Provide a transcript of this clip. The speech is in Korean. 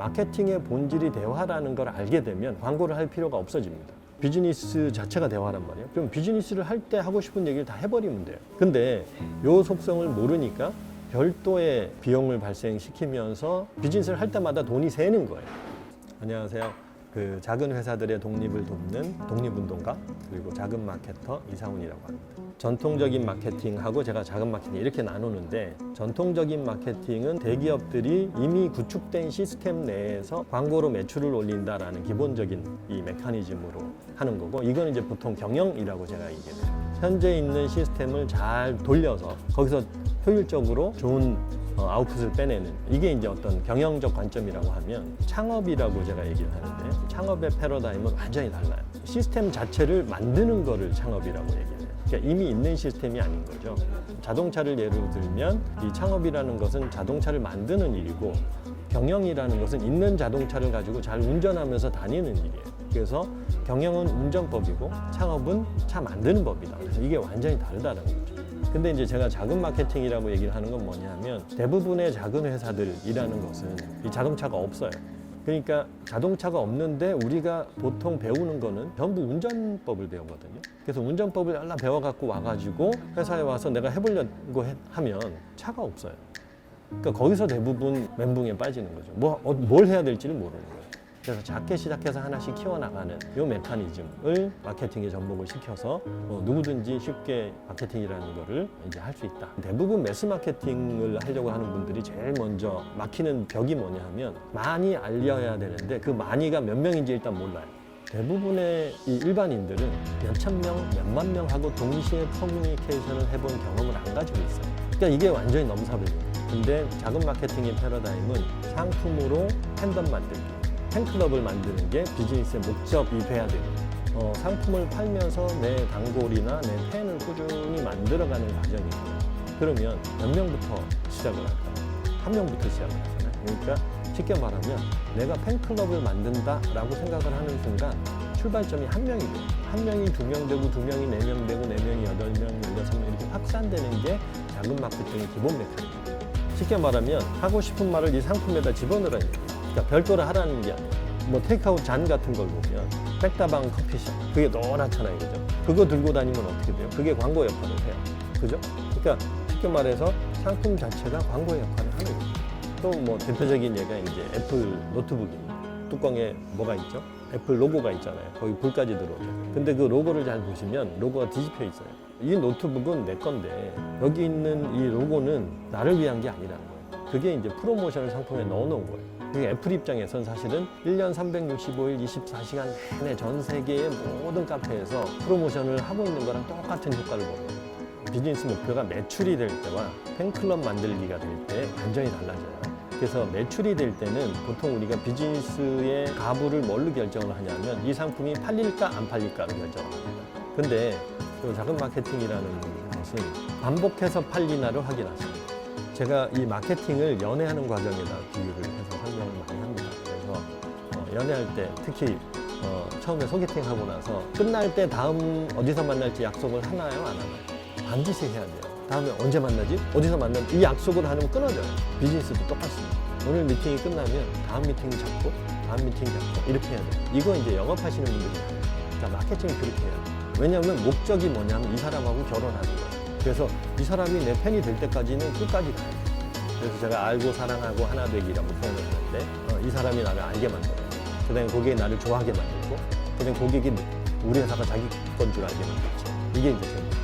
마케팅의 본질이 대화라는 걸 알게 되면 광고를 할 필요가 없어집니다. 비즈니스 자체가 대화란 말이에요. 그럼 비즈니스를 할 때 하고 싶은 얘기를 다 해버리면 돼요. 근데 요 속성을 모르니까 별도의 비용을 발생시키면서 비즈니스를 할 때마다 돈이 새는 거예요. 안녕하세요. 그 작은 회사들의 독립을 돕는 독립운동가 그리고 작은 마케터 이상훈이라고 합니다. 전통적인 마케팅하고 제가 작은 마케팅 이렇게 나누는데 전통적인 마케팅은 대기업들이 이미 구축된 시스템 내에서 광고로 매출을 올린다라는 기본적인 이 메커니즘으로 하는 거고 이건 이제 보통 경영이라고 제가 얘기해요. 현재 있는 시스템을 잘 돌려서 거기서 효율적으로 좋은 어, 아웃풋을 빼내는 이게 이제 어떤 경영적 관점이라고 하면 창업이라고 제가 얘기를 하는데 창업의 패러다임은 완전히 달라요. 시스템 자체를 만드는 거를 창업이라고 얘기해요. 그러니까 이미 있는 시스템이 아닌 거죠. 자동차를 예로 들면 이 창업이라는 것은 자동차를 만드는 일이고 경영이라는 것은 있는 자동차를 가지고 잘 운전하면서 다니는 일이에요. 그래서 경영은 운전법이고 창업은 차 만드는 법이다. 그래서 이게 완전히 다르다는 거죠. 근데 이제 제가 작은 마케팅이라고 얘기를 하는 건 뭐냐면 대부분의 작은 회사들이라는 것은 이 자동차가 없어요. 그러니까 자동차가 없는데 우리가 보통 배우는 거는 전부 운전법을 배우거든요. 그래서 운전법을 알라 배워갖고 와가지고 회사에 와서 내가 해보려고 해- 하면 차가 없어요. 그러니까 거기서 대부분 멘붕에 빠지는 거죠. 뭐, 어, 뭘 해야 될지를 모르는 거예요. 그래서 작게 시작해서 하나씩 키워나가는 이 메커니즘을 마케팅에 접목을 시켜서 어, 누구든지 쉽게 마케팅이라는 거를 이제 할 수 있다. 대부분 매스 마케팅을 하려고 하는 분들이 제일 먼저 막히는 벽이 뭐냐 하면 많이 알려야 되는데 그 많이가 몇 명인지 일단 몰라요. 대부분의 이 일반인들은 몇천 명, 몇만 명하고 동시에 커뮤니케이션을 해본 경험을 안 가지고 있어요. 그러니까 이게 완전히 넘사벽이에요. 근데 작은 마케팅의 패러다임은 상품으로 팬덤 만들기, 팬클럽을 만드는 게 비즈니스의 목적이 돼야 돼요. 어, 상품을 팔면서 내 단골이나 내 팬을 꾸준히 만들어가는 과정이에요. 그러면 몇 명부터 시작을 할까요? 한 명부터 시작을 하잖아요. 그러니까 쉽게 말하면 내가 팬클럽을 만든다라고 생각을 하는 순간 출발점이 한 명이 돼요. 한 명이 두 명 되고 두 명이 네 명 되고 네 명이 여덟 명, 열여섯 명 이렇게 확산되는 게 작은 마케팅의 기본 메커니즘이에요. 쉽게 말하면 하고 싶은 말을 이 상품에다 집어넣으라는 얘기예요. 그러니까 별도로 하라는 게 아니에요. 뭐 테이크아웃 잔 같은 걸 보면 백다방 커피숍 그게 노랗잖아요. 그죠? 그거 들고 다니면 어떻게 돼요? 그게 광고 역할을 해요. 그죠? 그러니까 쉽게 말해서 상품 자체가 광고 역할을 하는 거죠 또 뭐 대표적인 예가 이제 애플 노트북입니다 뚜껑에 뭐가 있죠? 애플 로고가 있잖아요. 거기 불까지 들어오죠. 근데 그 로고를 잘 보시면 로고가 뒤집혀 있어요. 이 노트북은 내 건데 여기 있는 이 로고는 나를 위한 게 아니라는 거예요. 그게 이제 프로모션을 상품에 넣어 놓은 거예요 그 애플 입장에선 사실은 1년 365일 24시간 내내 전 세계의 모든 카페에서 프로모션을 하고 있는 거랑 똑같은 효과를 보는 거예요. 비즈니스 목표가 매출이 될 때와 팬클럽 만들기가 될 때 완전히 달라져요. 그래서 매출이 될 때는 보통 우리가 비즈니스의 가부를 뭘로 결정을 하냐면 이 상품이 팔릴까 안 팔릴까로 결정을 합니다. 근데 이 작은 마케팅이라는 것은 반복해서 팔리나를 확인하십니다. 제가 이 마케팅을 연애하는 과정에다 비유를 해서 설명을 많이 합니다. 그래서 어, 연애할 때 특히 어, 처음에 소개팅 하고 나서 끝날 때 다음 어디서 만날지 약속을 하나요, 안 하나요? 반드시 해야 돼요. 다음에 언제 만나지? 어디서 만나지? 이 약속을 안 하면 끊어져요. 비즈니스도 똑같습니다. 오늘 미팅이 끝나면 다음 미팅 잡고 다음 미팅 잡고 이렇게 해야 돼요. 이거 이제 영업하시는 분들이. 그러니까 마케팅을 그렇게 해야 돼요. 왜냐하면 목적이 뭐냐면 이 사람하고 결혼하는 거예요. 그래서 이 사람이 내 팬이 될 때까지는 끝까지 가요. 그래서 제가 알고 사랑하고 하나 되기라고 표현을 하는데 어, 이 사람이 나를 알게 만들어요. 그다음에 고객이 나를 좋아하게 만들고 그다음에 고객이 우리 회사가 자기 건 줄 알게 만들죠. 이게 이제 제